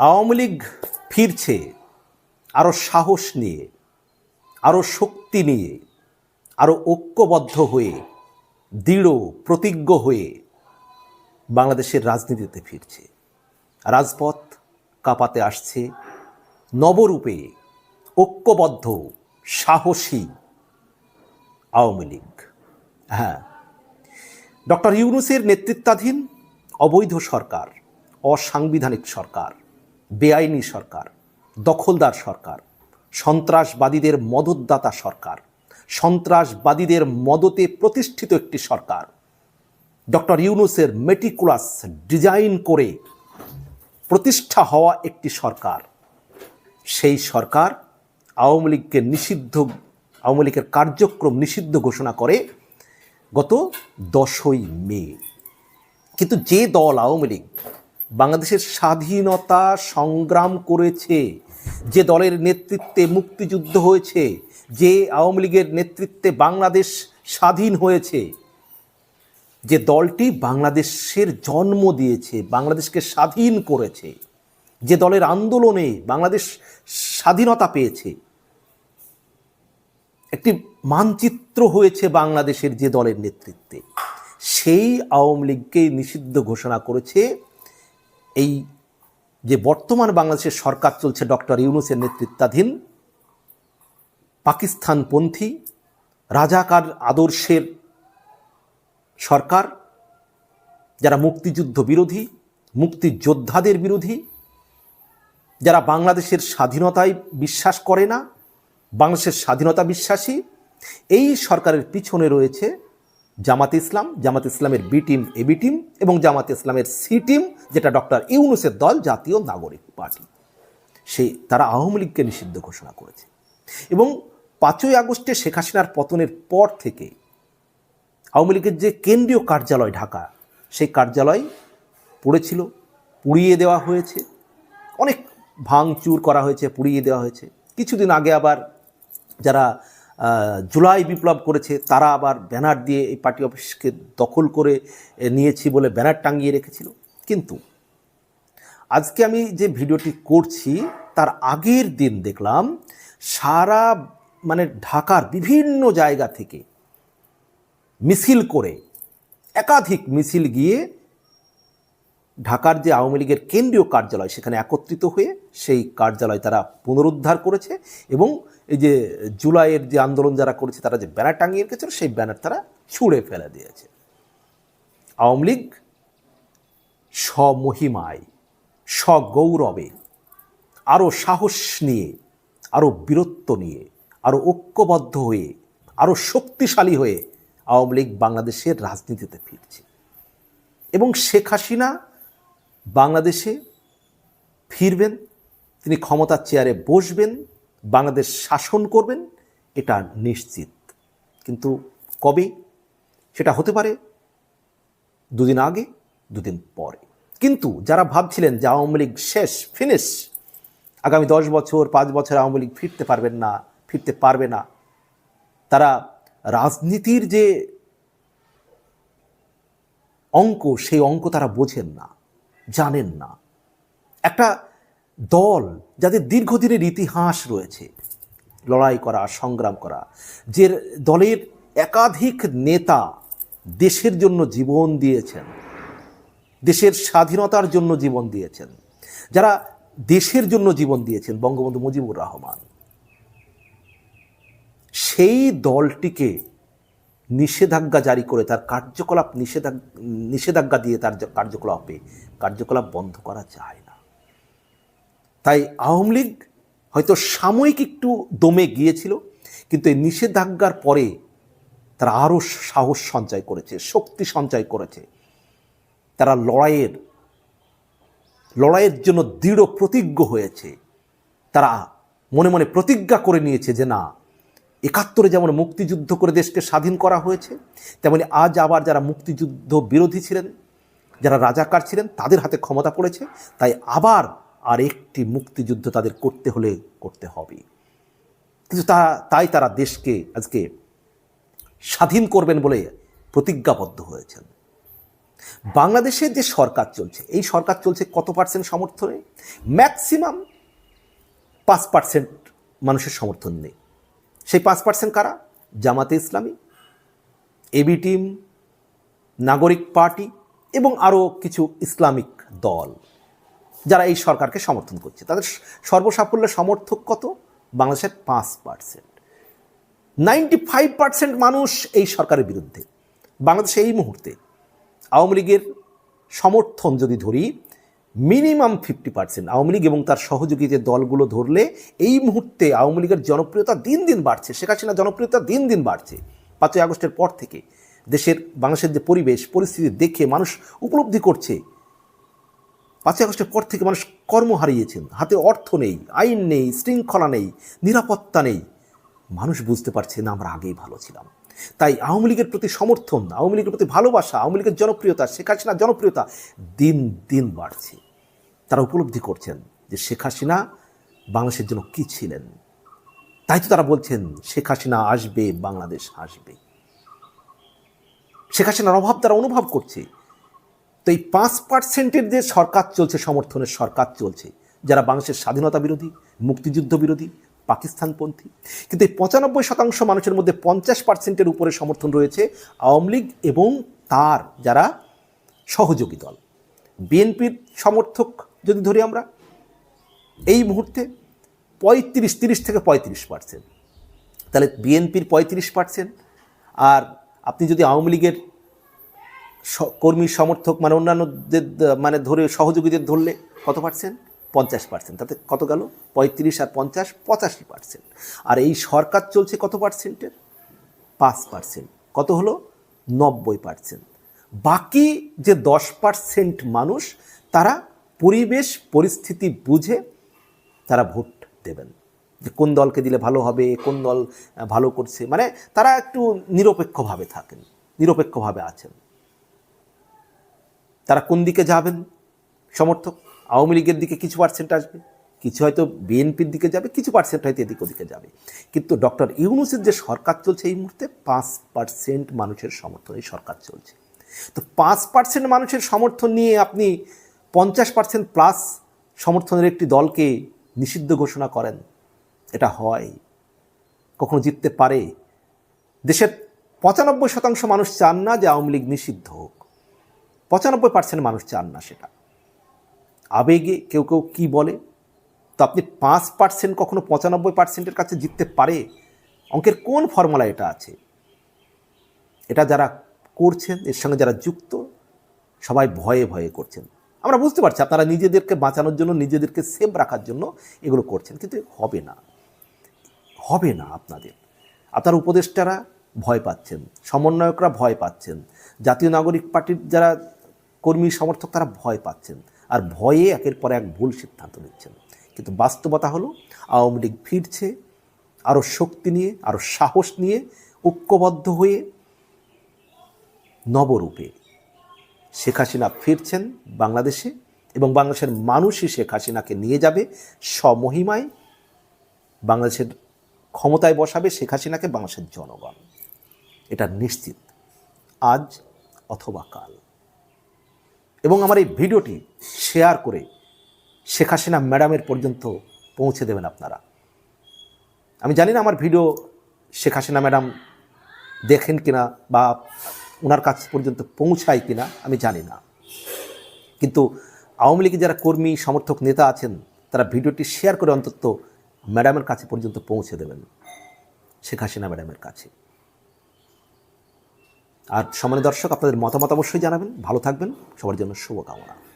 আওয়ামী লীগ ফিরছে আরও সাহস নিয়ে আরও শক্তি নিয়ে আরও ঐক্যবদ্ধ হয়ে, দৃঢ়, প্রতিজ্ঞ হয়ে বাংলাদেশের রাজনীতিতে ফিরছে। রাজপথ কাঁপাতে আসছে, নবরূপে ঐক্যবদ্ধ, সাহসী আওয়ামী লীগ। হ্যাঁ ডক্টর ইউনুসের নেতৃত্বাধীন অবৈধ সরকার, অসাংবিধানিক সরকার বেআইনি সরকার, দখলদার সরকার, সন্ত্রাসবাদীদের মদতদাতা সরকার, সন্ত্রাসবাদীদের মদতে প্রতিষ্ঠিত একটি সরকার। ডক্টর ইউনুসের মেটিকুলাস ডিজাইন করে প্রতিষ্ঠা হওয়া একটি সরকার। সেই সরকার আওয়ামী লীগকে নিষিদ্ধ, আওয়ামী লীগের কার্যক্রম নিষিদ্ধ ঘোষণা করে গত দশই মে। কিন্তু যে দল আওয়ামী লীগ বাংলাদেশের স্বাধীনতা সংগ্রাম করেছে, যে দলের নেতৃত্বে মুক্তিযুদ্ধ হয়েছে, যে আওয়ামী লীগের নেতৃত্বে বাংলাদেশ স্বাধীন হয়েছে, যে দলটি বাংলাদেশের জন্ম দিয়েছে, বাংলাদেশকে স্বাধীন করেছে, যে দলের আন্দোলনে বাংলাদেশ স্বাধীনতা পেয়েছে। একটি মানচিত্র হয়েছে বাংলাদেশের যে দলের নেতৃত্বে। সেই আওয়ামী লীগকে নিষিদ্ধ ঘোষণা করেছে এই যে বর্তমান বাংলাদেশের সরকার চলছে ডক্টর ইউনুসের নেতৃত্বাধীন, পাকিস্তানপন্থী, রাজাকার আদর্শের সরকার, যারা মুক্তিযুদ্ধ বিরোধী, মুক্তিযোদ্ধাদের বিরোধী, যারা বাংলাদেশের স্বাধীনতায় বিশ্বাস করে না, বাংলাদেশের স্বাধীনতা বিশ্বাসী, এই সরকারের পিছনে রয়েছে জামাত ইসলাম, জামাত ইসলামের B team, A B team এবং জামাত ইসলামের সি টিম, যেটা ডক্টর ইউনুসের দল, জাতীয় নাগরিক পার্টি। সেই তারা আওয়ামী লীগকে নিষিদ্ধ ঘোষণা করেছে। এবং পাঁচই আগস্টে শেখ হাসিনার পতনের পর থেকে আওয়ামী লীগের যে কেন্দ্রীয় কার্যালয় ঢাকা, সেই কার্যালয় পড়েছিল, পুড়িয়ে দেওয়া হয়েছে। অনেক ভাঙচুর করা হয়েছে, পুড়িয়ে দেওয়া হয়েছে। কিছুদিন আগে আবার যারা জুলাই বিপ্লব করেছে, তারা আবার ব্যানার দিয়ে এই পার্টি অফিসকে দখল করে নিয়েছি বলে ব্যানার টাঙিয়ে রেখেছিল। কিন্তু আজকে আমি যে ভিডিওটি করছি, তার আগের দিন দেখলাম, সারা মানে ঢাকার বিভিন্ন জায়গা থেকে মিছিল করে, একাধিক মিছিল গিয়ে ঢাকার যে আওয়ামী লীগের কেন্দ্রীয় কার্যালয় সেখানে একত্রিত হয়ে সেই কার্যালয় তারা পুনরুদ্ধার করেছে এবং এই যে জুলাইয়ের যে আন্দোলন যারা করেছে, তারা যে ব্যানার টাঙিয়ে রেখেছিল, সেই ব্যানার তারা ছুঁড়ে ফেলে দিয়েছে। আওয়ামী লীগ স্বমহিমায়, স্বগৌরবে আরও সাহস নিয়ে আরও বীরত্ব নিয়ে আরও ঐক্যবদ্ধ হয়ে আরও শক্তিশালী হয়ে আওয়ামী লীগ বাংলাদেশের রাজনীতিতে ফিরছে। এবং শেখ হাসিনা বাংলাদেশে ফিরবেন, তিনি ক্ষমতার চেয়ারে বসবেন, বাংলাদেশ শাসন করবেন, এটা নিশ্চিত। কিন্তু কবে? সেটা হতে পারে দুদিন আগে, দুদিন পরে। কিন্তু যারা ভাবছিলেন যে আওয়ামী লীগ শেষ, ফিনিশ, আগামী দশ বছর, পাঁচ বছর আওয়ামী লীগ ফিরতে পারবেন না, ফিরতে পারবে না, তারা রাজনীতির যে অঙ্ক, সেই অঙ্ক তারা বোঝেন না। জানেন না। একটা দল যাদের দীর্ঘদিনের ইতিহাস রয়েছে, লড়াই করা, সংগ্রাম করা, যে দলের একাধিক নেতা দেশের জন্য জীবন দিয়েছেন, দেশের স্বাধীনতার জন্য জীবন দিয়েছেন, যারা দেশের জন্য জীবন দিয়েছেন, বঙ্গবন্ধু মুজিবুর রহমান। সেই দলটিকে নিষেধাজ্ঞা জারি করে তার কার্যকলাপ নিষেধাজ্ঞা নিষেধাজ্ঞা দিয়ে তার কার্যকলাপে, কার্যকলাপ বন্ধ করা যায় না। তাই আওয়ামী লীগ হয়তো সাময়িক একটু দমে গিয়েছিল, কিন্তু এই নিষেধাজ্ঞার পরে তারা আরও সাহস সঞ্চয় করেছে, শক্তি সঞ্চয় করেছে। তারা লড়াইয়ের লড়াইয়ের জন্য দৃঢ় প্রতিজ্ঞ হয়েছে। তারা মনে মনে প্রতিজ্ঞা করে নিয়েছে যে না একাত্তরে যেমন মুক্তিযুদ্ধ করে দেশকে স্বাধীন করা হয়েছে, তেমনি আজ আবার যারা মুক্তিযুদ্ধ বিরোধী ছিলেন, যারা রাজাকার ছিলেন, তাদের হাতে ক্ষমতা পড়েছে, তাই আবার আর একটি মুক্তিযুদ্ধ তাদের করতে হলে করতে হবে। কিন্তু তা, তাই তারা দেশকে আজকে স্বাধীন করবেন বলে প্রতিজ্ঞাবদ্ধ হয়েছেন। বাংলাদেশে যে সরকার চলছে, এই সরকার চলছে কত পার্সেন্ট সমর্থনে? ম্যাক্সিমাম পাঁচ পার্সেন্ট মানুষের সমর্থন নেই। সেই পাঁচ পার্সেন্ট কারা? জামাতে ইসলামী এবি টিম, নাগরিক পার্টি এবং আরও কিছু ইসলামিক দল যারা এই সরকারকে সমর্থন করছে। তাদের সর্বসাফল্য সমর্থক কত? বাংলাদেশের পাঁচ পার্সেন্ট। নাইনটি ফাইভ পার্সেন্ট মানুষ এই সরকারের বিরুদ্ধে। বাংলাদেশে এই মুহূর্তে আওয়ামী লীগের সমর্থন যদি ধরি minimum fifty percent Awami League এবং তার সহযোগী যে দলগুলো ধরলে, এই মুহূর্তে আওয়ামী লীগের জনপ্রিয়তা দিন দিন বাড়ছে। শেখ হাসিনা জনপ্রিয়তা দিন দিন বাড়ছে। পাঁচই আগস্টের পর থেকে দেশের, বাংলাদেশের যে পরিবেশ, পরিস্থিতি দেখে মানুষ উপলব্ধি করছে। পাঁচই আগস্টের পর থেকে মানুষ কর্ম হারিয়েছেন। হাতে অর্থ নেই, আইন নেই, শৃঙ্খলা নেই, নিরাপত্তা নেই। মানুষ বুঝতে পারছে না, আমরা আগেই ভালো ছিলাম। তাই আওয়ামী লীগের প্রতি সমর্থন, আওয়ামী লীগের প্রতি ভালোবাসা, আওয়ামী লীগের জনপ্রিয়তা, শেখ হাসিনার জনপ্রিয়তা দিন দিন বাড়ছে। তারা উপলব্ধি করছেন যে শেখ হাসিনা বাংলাদেশের জন্য কী ছিলেন। তাই তো তারা বলছেন, শেখ হাসিনা আসবে, বাংলাদেশ আসবে। শেখ হাসিনার অভাব তারা অনুভব করছে। তো এই পাঁচ পার্সেন্টের যে সরকার চলছে, সমর্থনের সরকার চলছে, যারা বাংলাদেশের স্বাধীনতা বিরোধী, মুক্তিযুদ্ধ বিরোধী পাকিস্তানপন্থী। কিন্তু এই পঁচানব্বই শতাংশ মানুষের মধ্যে পঞ্চাশ পার্সেন্টের উপরে সমর্থন রয়েছে আওয়ামী লীগ এবং তার যারা সহযোগী দল। বিএনপির সমর্থক যদি ধরি আমরা, এই মুহূর্তে পঁয়ত্রিশ, তিরিশ থেকে পঁয়ত্রিশ পার্সেন্ট। তাহলে বিএনপির পঁয়ত্রিশ পার্সেন্ট আর আপনি যদি আওয়ামী লীগের কর্মী সমর্থক মানে অন্যান্যদের মানে ধরে সহযোগীদের ধরলে কত পার্সেন্ট? পঞ্চাশ পার্সেন্ট তাতে কত গেল? পঁয়ত্রিশ আর পঞ্চাশ, পঁচাশি পার্সেন্ট আর এই সরকার চলছে কত পার্সেন্টের পাঁচ পার্সেন্ট কত হলো? নব্বই পার্সেন্ট বাকি যে দশ পার্সেন্ট মানুষ, তারা পরিবেশ, পরিস্থিতি বুঝে তারা ভোট দেবেন। যে কোন দলকে দিলে ভালো হবে, কোন দল ভালো করছে। মানে তারা একটু নিরপেক্ষভাবে থাকেন, নিরপেক্ষভাবে আছেন। তারা কোন দিকে যাবেন সমর্থক? আওয়ামী লীগের দিকে কিছু পার্সেন্ট আসবে, কিছু হয়তো বিএনপির দিকে যাবে, কিছু পার্সেন্ট হয়তো এদিক ওদিকে যাবে। কিন্তু ডক্টর ইউনুসের যে সরকার চলছে এই মুহূর্তে পাঁচ পার্সেন্ট মানুষের সমর্থন, এই সরকার চলছে। তো পাঁচ পার্সেন্ট মানুষের সমর্থন নিয়ে আপনি পঞ্চাশ পার্সেন্ট প্লাস সমর্থনের একটি দলকে নিষিদ্ধ ঘোষণা করেন, এটা হয়। কখনো জিততে পারে। দেশের পঁচানব্বই শতাংশ মানুষ চান না যে আওয়ামী লীগ নিষিদ্ধ হোক। পঁচানব্বই পার্সেন্ট মানুষ চান না সেটা। আবেগে কেউ কেউ কী বলে? তো আপনি পাঁচ পার্সেন্ট, কখনো পঁচানব্বই পার্সেন্টের কাছে জিততে পারে? অঙ্কের কোন ফর্মুলা এটা আছে? এটা যারা করছেন, এর সঙ্গে যারা যুক্ত, সবাই ভয়ে ভয়ে করছেন। আমরা বুঝতে পারছি, আপনারা নিজেদেরকে বাঁচানোর জন্য, নিজেদেরকে সেভ রাখার জন্য এগুলো করছেন, কিন্তু হবে না। হবে না আপনাদের। আপনার উপদেষ্টারা ভয় পাচ্ছেন, সমন্বয়করা ভয় পাচ্ছেন, জাতীয় নাগরিক পার্টির যারা কর্মী সমর্থক তারা ভয় পাচ্ছেন। আর ভয়ে একের পর এক ভুল সিদ্ধান্ত নিচ্ছেন। কিন্তু বাস্তবতা হলো, আওয়ামী লীগ ফিরছে আরও শক্তি নিয়ে আরও সাহস নিয়ে, ঐক্যবদ্ধ হয়ে, নবরূপে শেখ হাসিনা ফিরছেন বাংলাদেশে এবং বাংলাদেশের মানুষই শেখ হাসিনাকে নিয়ে যাবে স্বমহিমায়, বাংলাদেশের ক্ষমতায় বসাবে শেখ হাসিনাকে বাংলাদেশের জনগণ। এটা নিশ্চিত আজ অথবা কাল। এবং আমার এই ভিডিওটি শেয়ার করে শেখ হাসিনা ম্যাডামের পর্যন্ত পৌঁছে দেবেন আপনারা। আমি জানি না আমার ভিডিও শেখ হাসিনা ম্যাডাম দেখেন কিনা বা ওনার কাছ পর্যন্ত পৌঁছায় কিনা, আমি জানি না। কিন্তু আওয়ামী লীগের যারা কর্মী, সমর্থক, নেতা আছেন, তারা ভিডিওটি শেয়ার করে অন্তত ম্যাডামের কাছে পর্যন্ত পৌঁছে দেবেন, শেখ হাসিনা ম্যাডামের কাছে। আর সমানে দর্শক আপনাদের মতামত অবশ্যই জানাবেন। ভালো থাকবেন। সবার জন্য শুভকামনা।